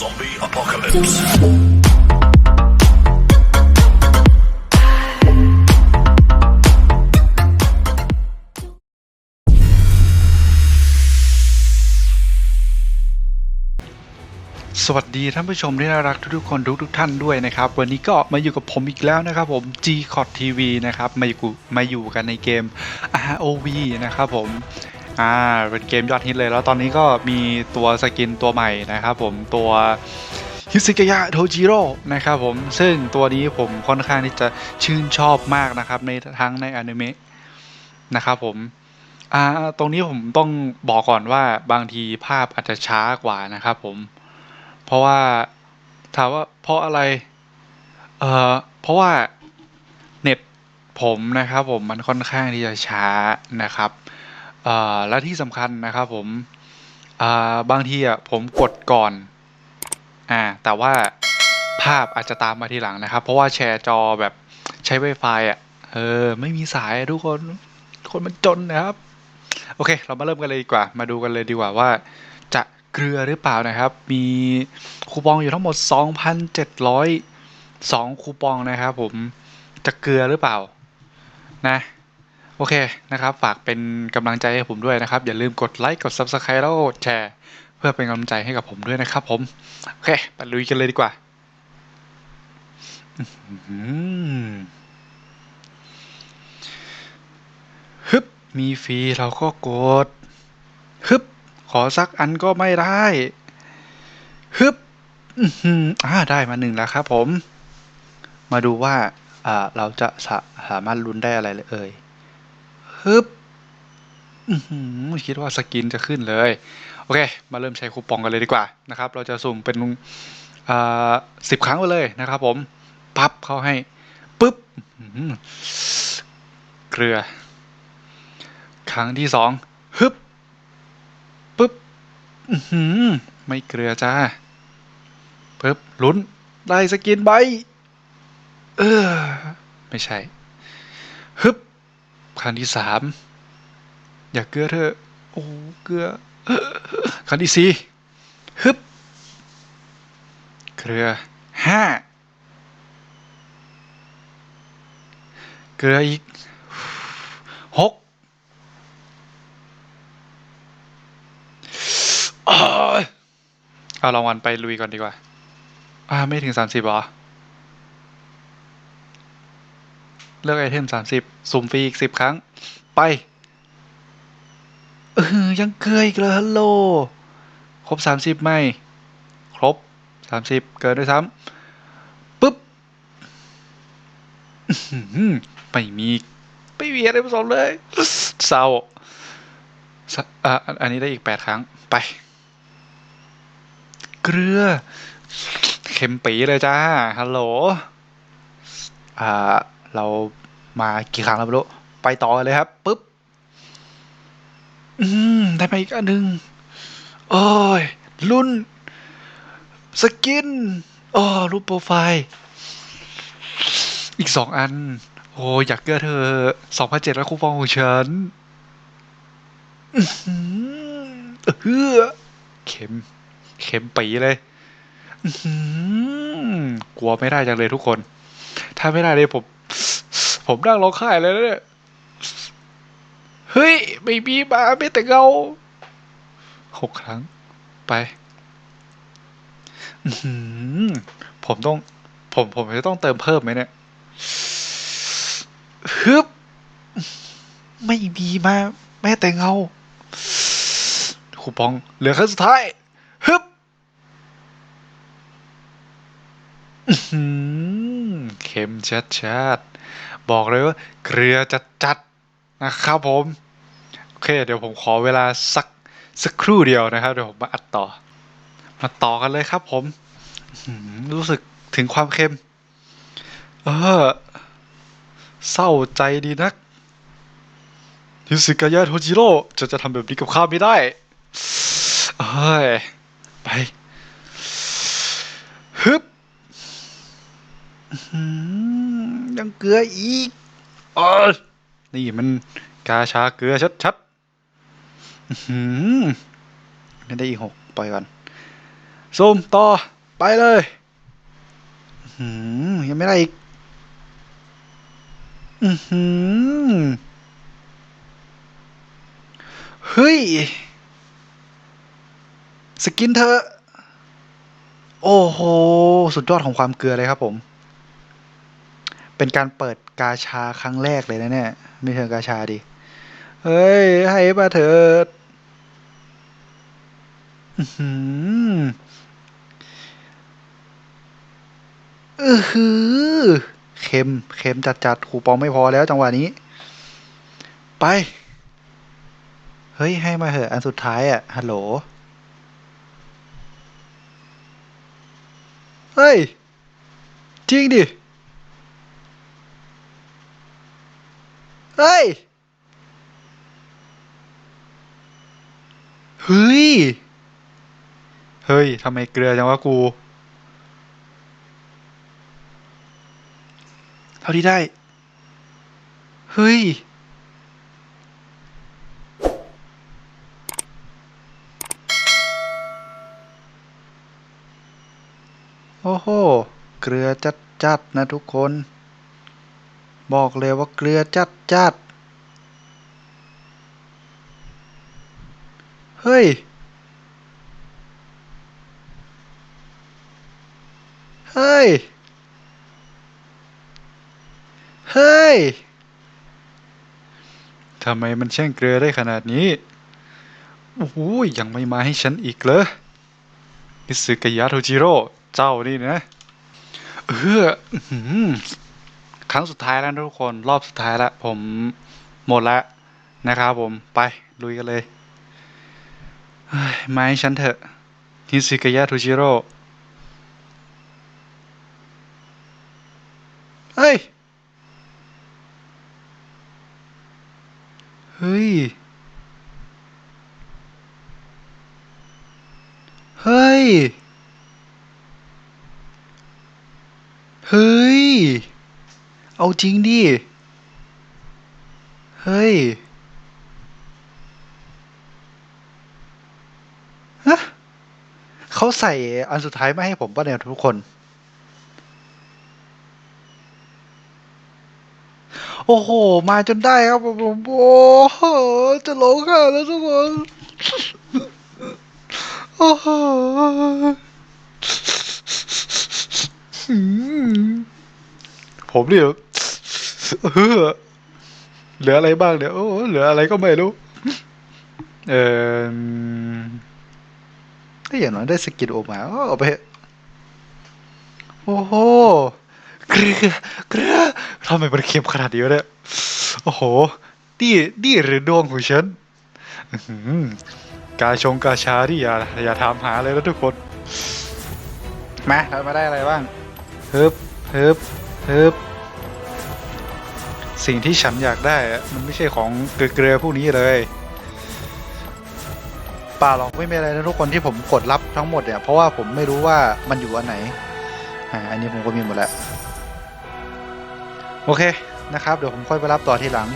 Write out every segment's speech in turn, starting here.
Zombie apocalypse. สวัสดีท่านผู้ชมที่น่ารักทุกๆคนทุกๆท่านด้วยนะครับ วันนี้ก็มาอยู่กับผมอีกแล้วนะครับผม G c o t TV นะครับ มาอยู่มาอยู่กันในเกม ROV นะครับผม อ่าเป็นเกมยอดฮิตเลยแล้วตอนนี้ก็มีตัวสกินตัวใหม่นะครับผมตัวฮิซิกายะโทจิโร่นะครับผมซึ่งตัวนี้ผมค่อนข้างที่จะชื่นชอบมากนะครับในทั้งในอนิเมะนะครับผมอ่าตรงนี้ผมต้องบอกก่อนว่าบางทีภาพอาจจะช้ากว่านะครับผมเพราะว่าถามว่าเพราะอะไรเอ่อเพราะว่าเน็ตผมนะครับผมมันค่อนข้างที่จะช้านะครับ อ่อและที่สำคัญนะครับผมอ่าบางทีอะผมกดก่อนอ่าแต่ว่าภาพอาจจะตามมาทีหลังนะครับ เพราะว่าแชร์จอแบบใช้ Wi-Fi อะเออไม่มีสายทุกคนคนมันจนนะครับ โอเค เรามาเริ่มกันเลยดีกว่า มาดูกันเลยดีกว่าว่าจะเกลือหรือเปล่านะครับ มีคูปองอยู่ทั้งหมด 2,702คูปองนะครับผมจะเกลือหรือเปล่านะ โอเคนะครับ ฝากเป็นกำลังใจให้ผมด้วยนะครับ อย่าลืมกดไลค์กด Subscribe แล้วกดแชร์ เพื่อเป็นกำลังใจให้กับผมด้วยนะครับผม โอเคไปลุยกันเลยดีกว่าฮึบมีฟรีเราก็กดฮึบขอสักอันก็ไม่ได้ฮึบอื้อหืออ่าได้มาหนึ่งแล้วครับผม มาดูว่าเราจะสาสามารถลุ้นได้อะไรเลยเอ่ย ฮึบคิดว่าสกินจะขึ้นเลย โอเค มาเริ่มใช้คูปองกันเลยดีกว่านะครับ เราจะสุ่มเป็นสิบครั้งไปเลยนะครับผม ปั๊บเข้าให้ปึ๊บเกลือ ครั้งที่สองฮึบปึ๊บไม่เกลือจ้าปึ๊บลุ้นได้สกินใบ เออ ไม่ใช่ฮึบ ครั้งที่สามอย่าเกลือเธอโอ้เกลือครั้งที่สี่ฮึบเกลือห้าเกลืออีกหกเอารางวัลไปลุยก่อนดีกว่า อ่า ไม่ถึงสามสิบหรอ เลือกไอเทมสามสิบสุ่มฟรีอีกสิบครั้ง ไป เออ ยังเกยอีกเลยฮัลโหล ครบสามสิบไหม ครบสามสิบเกินด้วยซ้ำปุ๊บไม่มีไม่มีอะไรผสมเลยเศร้าอะอันอันนี้ได้อีกแปดครั้งไป เกลือ เข็มปีเลยจ้าฮัลโหล อ่า เรามากี่ครั้งแล้วไม่รู้ไปต่อเลยครับปุ๊บ อืมได้มาอีกอันหนึ่งโอ้ยรุ่น สกินอ๋อรูปโปรไฟล์ อีกสองอัน โอ้อยากเกลือเธอสองพันเจ็ดแล้วคูปองของฉันอื้ออเฮือเข็ม เข็มปีเลยกลัวไม่ได้จังเลยทุกคน ถ้าไม่ได้เลยผม ผมนั่งร้องไห้เลยนะเนี่ยเฮ้ย ไม่มีมาไม่แต่เงาหกครั้ง ไปผมต้อง ผมผมจะต้องเติมเพิ่มไหมเนี่ยฮึบไม่มีมา แม้แต่เงาคูปอง เหลือครั้งสุดท้ายฮึบเข็มชัดชัด บอกเลยว่าเกลือจัดจัดๆนะครับผม โอเค เดี๋ยวผมขอเวลาสักสักครู่เดียวนะครับ เดี๋ยวผมมาอัดต่อ มาต่อกันเลยครับผมรู้สึกถึงความเค็ม เออ เศร้าใจดีนักฮิสึกายะโทจิโร่จะจะทำแบบนี้กับข้าไม่ได้เอ้ย ไปฮึบ ยังเกลืออีกเออนี่มันกาชาเกลือชัดๆอื้อหือไม่ได้อีกหกปล่อยก่อนซูมต่อ ไปเลยอื้อหืมยังไม่ได้อีกอือหือเฮ้ย สกินเธอะโอ้โห สุดยอดของความเกลือเลยครับผม เป็นการเปิดกาชาครั้งแรกเลยนะเนี่ยไม่เชิงกาชาดิเฮ้ย ให้มาเถิดอือหืออือหือเค็มเค็มจัดจัดๆคูปองไม่พอแล้วจังหวะนี้ ไป เฮ้ย ให้มาเหอะอันสุดท้ายอะ ฮัลโหล เฮ้ย จริงดิ เฮ้ย เฮ้ย เฮ้ยทำไมเกลือจังวะกู เท่าที่ได้ เฮ้ยโอ้โห เกลือจัดจัดๆนะทุกคน บอกเลยว่าเกลือจัดจัดๆเฮ้ย เฮ้ย เฮ้ย ทำไมมันแช่งเกลือได้ขนาดนี้ โอ้โหยังไม่มาให้ฉันอีกเหรอมิสึกยะโทจิโร่ เจ้านี่นะ เออ ครั้งสุดท้ายแล้วทุกคนรอบสุดท้ายแล้วผมหมดแล้วนะครับผมไปลุยกันเลยมาให้ฉันเถอะฮิสึกายะโทจิโร่เฮ้ย เฮ้ย เฮ้ย เฮ้ย เอาจริงดิ เฮ้ย ฮะเขาใส่อันสุดท้ายไมาให้ผมป่ะเนี่ยทุกคน โอ้โห มาจนได้ครับผมโอ้โหจะร้องไห้แล้วทุกคน โอ้โหอมผมเนี่ย เออเหลืออะไรบ้างเนี่ยโอ้เหลืออะไรก็ไม่รู้ เออก็อย่างน้อยได้สกินโออกมาเอาไปเถอะโอ้โหเกลือเกลือทำไมมันเค็มขนาดนี้วะเนี่ยโอ้โหนี่นี่หรือดวงของฉันอื้อหือกาชงกาชาที่อย่าอย่าถามหาเลยนะทุกคน มาเรามาได้อะไรบ้างฮึบฮึบฮึบ สิ่งที่ฉันอยากได้มันไม่ใช่ของเกลือพวกนี้เลยป่าหรอกไม่มีอะไรนะทุกคนที่ผมกดรับทั้งหมดเนี่ยเพราะว่าผมไม่รู้ว่ามันอยู่อันไหนอ่าอันนี้ผมก็มีหมดแล้วโอเคนะครับเดี๋ยวผมค่อยไปรับต่อทีหลัง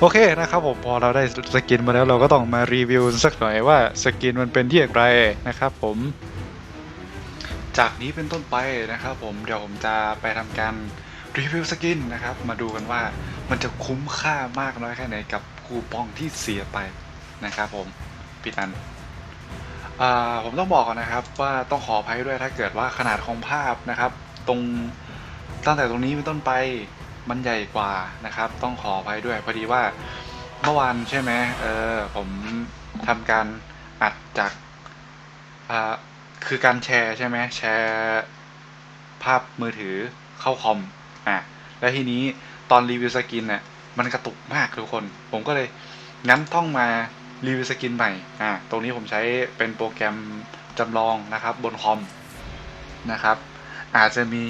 โอเคนะครับผมพอเราได้สกินมาแล้วเราก็ต้องมารีวิวสักหน่อยว่าสกินมันเป็นที่อย่างไรนะครับผมจากนี้เป็นต้นไปนะครับผมเดี๋ยวผมจะไปทำการ รีวิวสกินนะครับ มาดูกันว่ามันจะคุ้มค่ามากน้อยแค่ไหนกับคูปองที่เสียไปนะครับผมปิดอันอผมต้องบอกก่อนนะครับว่าต้องขออภัยด้วยถ้าเกิดว่าขนาดของภาพนะครับ ตรงตั้งแต่ตรงนี้เป็นต้นไปมันใหญ่กว่านะครับ ต้องขออภัยด้วยพอดีว่าเมื่อวานใช่ไหมเออผมทำการอัดจากอ่าคือการแชร์ใช่ไหมแชร์ภาพมือถือเข้าคอม อะแล้วทีนี้ตอนรีวิวสกินเนี่ยมันกระตุกมากทุกคน ผมก็เลยงั้นต้องมารีวิวสกินใหม่อ่าตรงนี้ผมใช้เป็นโปรแกรมจำลองนะครับบนคอมนะครับ อาจจะมี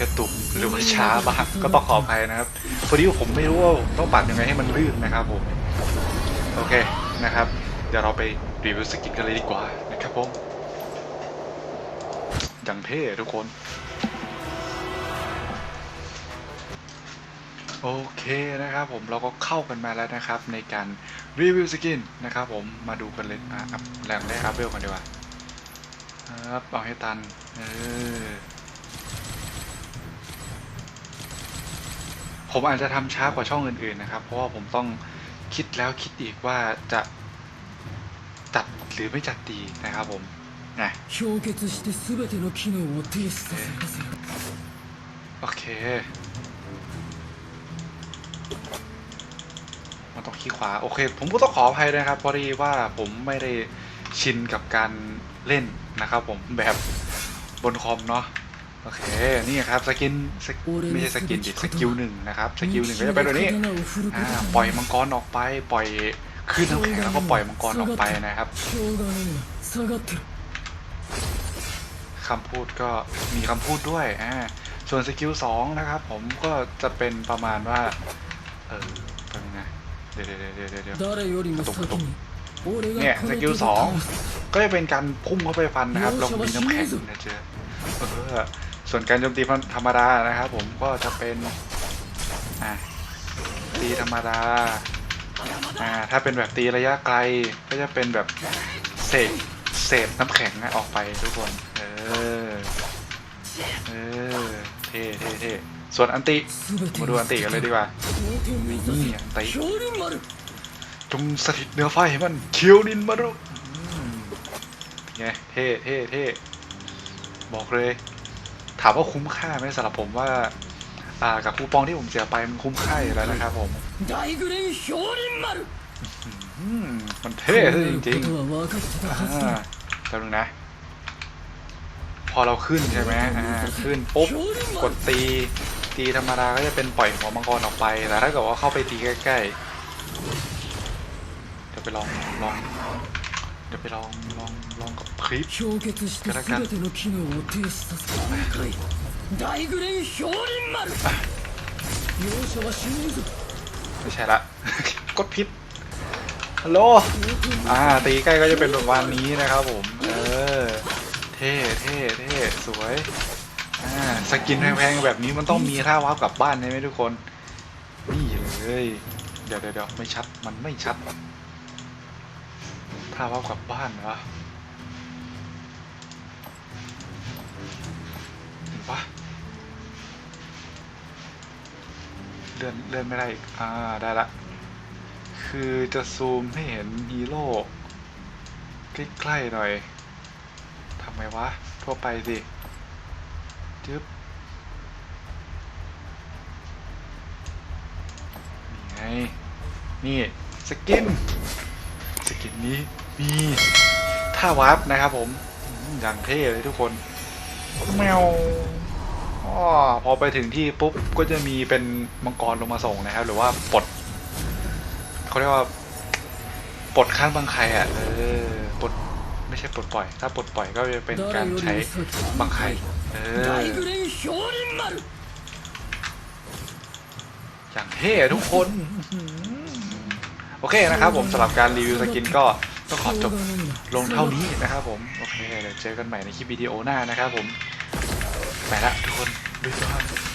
กระตุกหรือว่าช้าบ้างก็ต้องขออภัยนะครับพอดีว่าผมไม่รู้ว่าต้องปรับยังไงให้มันลื่นนะครับผมโอเคนะครับ เดี๋ยวเราไปรีวิวสกินกันเลยดีกว่านะครับผมอย่างเท่ทุกคน โอเคนะครับผมเราก็เข้ากันมาแล้วนะครับ ในการรีวิวสกินนะครับผมมาดูกันเลยอะแรงแรกอัพเบลกันดีกว่าครับเอาให้ตันเออผมอาจจะทำช้ากว่าช่องอื่นๆนะครับ เพราะว่าผมต้องคิดแล้วคิดอีกว่าจะจัดหรือไม่จัดดีนะครับผมนะโอเค ต้องขี้ขวา โอเค ผมก็ต้องขออภัยนะครับ พอดีว่าผมไม่ได้ชินกับการเล่นนะครับ ผมแบบบนคอมเนาะโอเค นี่ครับสกินไม่ใช่สกินดิสกิลหนึ่งนะครับสกิลหนึ่งก็จะเป็นตัวนี้ปล่อยมังกรออกไป ปล่อยขึ้นน้ำแข็งแล้วก็ปล่อยมังกรออกไปนะครับคำพูดก็มีคำพูดด้วยอ่าส่วนสกิลสองนะครับ ผมก็จะเป็นประมาณว่าเออ เดี๋ยวเดี๋ยวเดี๋ยวเดี๋ยวตรงตเนี่ยสกิลสองก็จะเป็นการพุ่งเข้าไปฟันนะครับลงดินน้ำแข็งนะเจอส่วนการโจมตีธรรมดานะครับผมก็จะเป็นตีธรรมดาถ้าเป็นแบบตีระยะไกลก็จะเป็นแบบเสกเสพน้ำแข็งออกไปทุกคน เออ เออ เท่เท่เท่ ส่วนอันติ มาดูอันติกันเลยดีกว่าอันติจงสถิตเหนือไฟให้มันเคียวดินมารุไงเท่เท่เท่บอกเลย ถามว่าคุ้มค่าไหมสำหรับผมว่า อ่ากับคูปองที่ผมเสียไปมันคุ้มค่าอยู่แล้วนะครับผมมันเท่จริงๆแป๊งนะ พอเราขึ้นใช่ไหมขึ้นปุ๊บกดตี ตีธรรมดาก็จะเป็นปล่อยหัวมังกรออกไป แต่ถ้าเกิดว่าเข้าไปตีใกล้ๆเดี๋ยวไปลองลองเดี๋ยวไปลองลองลองกับคลิปกันแล้วกันไม่ใช่ละกดพิษฮัลโหลอ่าตีใกล้ก็จะเป็นแบบวันนี้นะครับผม เออ เท่เท่เท่สวย สกินแพงๆแบบนี้มันต้องมีท่าวาร์ปกลับบ้านใช่ไหมทุกคน นี่เลย เดี๋ยวเดี๋ยวไม่ชัดมันไม่ชัดท่าวาร์ปกลับบ้านเหรอเห็นปะเลื่อนเลื่อนไม่ได้อีกอ่าได้ละ คือจะซูมให้เห็นฮีโร่ใกล้ๆหน่อยทำไงวะ ทั่วไปสิ จึ๊บนี่ไง นี่สกิน สกินนี้มีท่าวาร์ปนะครับผม อย่างเท่เลยทุกคน แมวอ๋อพอไปถึงที่ปุ๊บก็จะมีเป็นมังกรลงมาส่งนะครับ หรือว่าปลดเขาเรียกว่าปลดข้างบางใครอะเออปลด ไม่ใช่ปลดปล่อย ถ้าปลดปล่อยก็จะเป็นการใช้บังไคเอออย่างเท่ทุกคน โอเคนะครับผมสำหรับการรีวิวสกินก็ต้องขอจบลงเท่านี้นะครับผม โอเคเดี๋ยวเจอกันใหม่ในคลิปวิดีโอหน้านะครับผม ไปละทุกคนด้วยความ